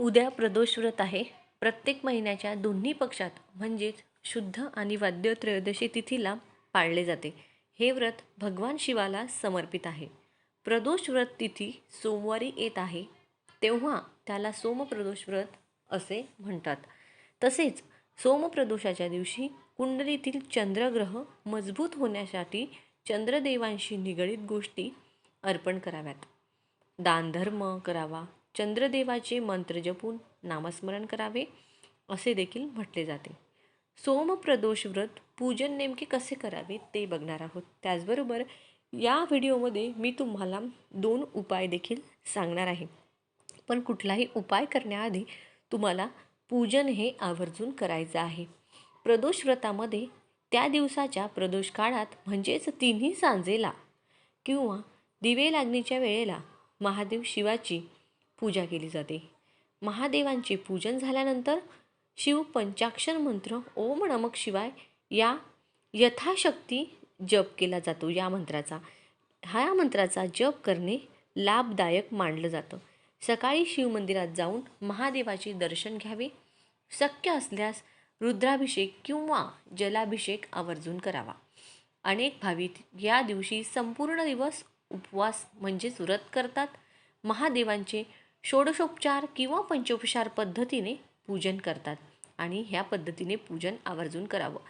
उद्या प्रदोष व्रत आहे. प्रत्येक महिन्याच्या दोन्ही पक्षात म्हणजेच शुद्ध आणि वाद्य त्रयोदशी तिथीला पाळले जाते. हे व्रत भगवान शिवाला समर्पित आहे. प्रदोष व्रत तिथी सोमवारी येत आहे तेव्हा त्याला सोमप्रदोष व्रत असे म्हणतात. तसेच सोमप्रदोषाच्या दिवशी कुंडलीतील चंद्रग्रह मजबूत होण्यासाठी चंद्रदेवांशी निगडीत गोष्टी अर्पण कराव्यात. दानधर्म करावा चंद्रदेवाचे मंत्र जपून नामस्मरण करावे असे देखील म्हटले जाते. सोमप्रदोष व्रत पूजन नेमके कसे करावे ते बघणार आहोत. त्याचबरोबर या व्हिडिओमध्ये मी तुम्हाला दोन उपाय देखील सांगणार आहे. पण कुठलाही उपाय करण्याआधी तुम्हाला पूजन हे आवर्जून करायचं आहे. प्रदोष व्रतामध्ये त्या दिवसाच्या प्रदोष काळात म्हणजेच तिन्ही सांजेला किंवा दिवे लागणीच्या वेळेला महादेव शिवाची पूजा केली जाते. महादेवांचे पूजन झाल्यानंतर शिव पंचाक्षर मंत्र ओम नमक शिवाय या यथाशक्ती जप केला जातो या मंत्राचा. ह्या मंत्राचा जप करणे लाभदायक मानलं जातं. सकाळी शिवमंदिरात जाऊन महादेवाचे दर्शन घ्यावे. शक्य असल्यास रुद्राभिषेक किंवा जलाभिषेक आवर्जून करावा. अनेक भाविक या दिवशी संपूर्ण दिवस उपवास म्हणजेच व्रत करतात. महादेवांचे षोडशोपचार किंवा पंचोपचार पद्धतीने पूजन करतात आणि ह्या पद्धतीने पूजन आवर्जून करावं.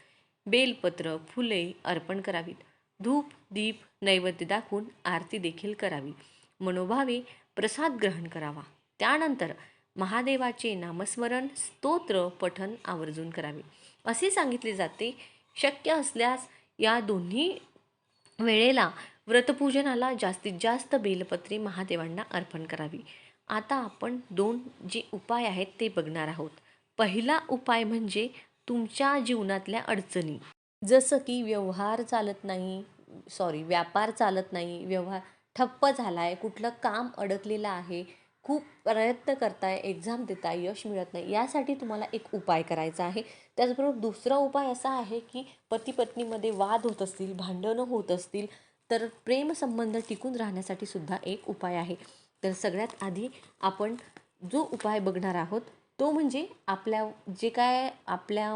बेलपत्र फुले अर्पण करावीत. धूप दीप नैवेद्य दाखवून आरती देखील करावी. मनोभावे प्रसाद ग्रहण करावा. त्यानंतर महादेवाचे नामस्मरण स्तोत्र पठन आवर्जून करावे. असे सांगितले जाते. शक्य असल्यास या दोन्ही वेळेला व्रतपूजनाला जास्तीत जास्त बेलपत्रे महादेवांना अर्पण करावी. आता आपण दोन जे उपाय आहेत ते बघणार आहोत. पहिला उपाय म्हणजे तुमच्या जीवनातल्या अडचणी. जसं की व्यवहार चालत नाही सॉरी व्यापार चालत नाही व्यवहार ठप्प झाला आहे कुठलं काम अडकलेलं आहे खूप प्रयत्न करताय एक्झाम देताय यश मिळत नाही यासाठी तुम्हाला एक उपाय करायचा आहे. त्याचबरोबर दुसरा उपाय असा आहे की पती पत्नीमध्ये वाद होत असतील भांडणं होत असतील तर प्रेमसंबंध टिकून राहण्यासाठी सुद्धा एक उपाय आहे. तर सगळ्यात आधी आपण जो उपाय बघणार आहोत तो म्हणजे आपल्या जे काय आपल्या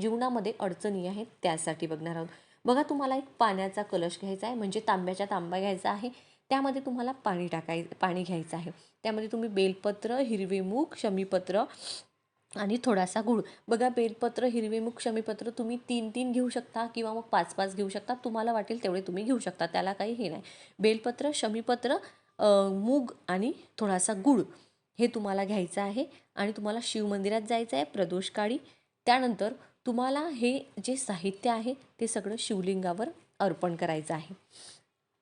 जीवनामध्ये अडचणी आहेत त्यासाठी बघणार आहोत. बघा तुम्हाला एक पाण्याचा कलश घ्यायचा आहे म्हणजे तांब्याच्या तांबा घ्यायचा आहे. त्यामध्ये तुम्हाला पाणी टाकाय पाणी घ्यायचं आहे. त्यामध्ये तुम्ही बेलपत्र हिरवे मूग शमीपत्र आणि थोडासा गूळ. बघा बेलपत्र हिरवे मूग शमीपत्र तुम्ही तीन तीन घेऊ शकता किंवा मग पाच पाच घेऊ शकता. तुम्हाला वाटेल तेवढे तुम्ही घेऊ शकता. त्याला काही हे नाही. बेलपत्र शमीपत्र मूग आणि थोडासा गूळ हे तुम्हाला घ्यायचं आहे आणि तुम्हाला शिवमंदिरात जायचं आहे प्रदोष काळी त्यानंतर तुम्हाला हे जे साहित्य आहे ते सगळं शिवलिंगावर अर्पण करायचं आहे.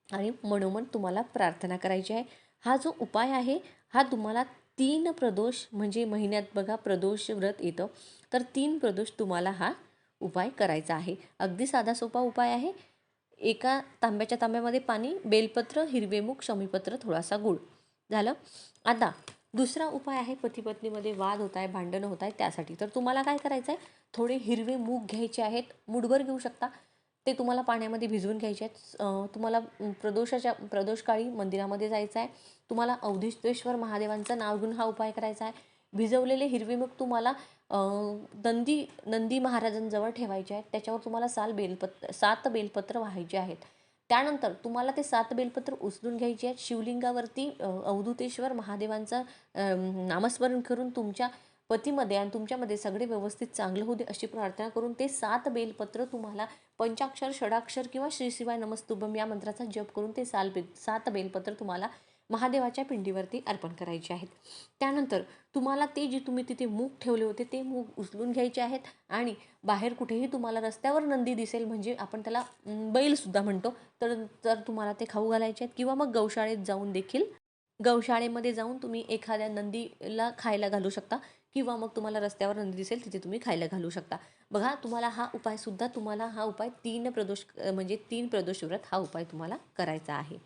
आणि मनोमन तुम्हाला प्रार्थना करायची आहे. हा जो उपाय आहे हा तुम्हाला तीन प्रदोष म्हणजे महिन्यात बघा प्रदोष व्रत येतं. तर तीन प्रदोष तुम्हाला हा उपाय करायचा आहे. अगदी साधा सोपा उपाय आहे. एका तांब्याच्या तांब्यामध्ये पाणी बेलपत्र हिरवेमूग शमीपत्र थोडासा गूळ. झालं? आता दुसरा उपाय आहे पतीपत्नीमध्ये वाद होत आहे भांडणं होत आहे त्यासाठी. तर तुम्हाला काय करायचं आहे थोडे हिरवे मूग घ्यायचे आहेत. मुठभर घेऊ शकता. ते तुम्हाला पाण्यामध्ये भिजवून घ्यायचे आहेत. तुम्हाला प्रदोषाच्या प्रदोषकाळी मंदिरामध्ये जायचं आहे. तुम्हाला अवधेश्वर महादेवांचं नाव घेऊन हा उपाय करायचा आहे. भिजवलेले हिरवे मूग तुम्हाला नंदी नंदी महाराजांजवळ ठेवायचे आहेत. त्याच्यावर तुम्हाला साल बेलपत्र सात बेलपत्र व्हायचे आहेत. त्यानंतर तुम्हाला ते सात बेलपत्र उचलून घ्यायचे आहेत. शिवलिंगावरती अवधूतेश्वर महादेवांचं नामस्मरण करून तुमच्या पतीमध्ये आणि तुमच्यामध्ये सगळे व्यवस्थित चांगलं होऊ दे अशी प्रार्थना करून ते सात बेलपत्र तुम्हाला पंचाक्षर षडाक्षर किंवा श्री शिवाय नमस्तुभम या मंत्राचा जप करून ते साल बे सात बेलपत्र तुम्हाला महादेवाच्या पिंडीवरती अर्पण करायचे आहेत. त्यानंतर तुम्हाला ते जे तुम्ही तिथे मूग ठेवले होते ते मूग उचलून घ्यायचे आहेत आणि बाहेर कुठेही तुम्हाला रस्त्यावर नंदी दिसेल म्हणजे आपण त्याला बैलसुद्धा म्हणतो. तर तर तुम्हाला ते खाऊ घालायचे आहेत किंवा मग गौशाळेत जाऊन देखील गौशाळेमध्ये जाऊन तुम्ही एखाद्या नंदीला खायला घालू शकता किंवा मग तुम्हाला रस्त्यावर नंदी दिसेल तिथे तुम्ही खायला घालू शकता. बघा तुम्हाला हा उपायसुद्धा तुम्हाला हा उपाय तीन प्रदोष म्हणजे तीन प्रदोष व्रत हा उपाय तुम्हाला करायचा आहे.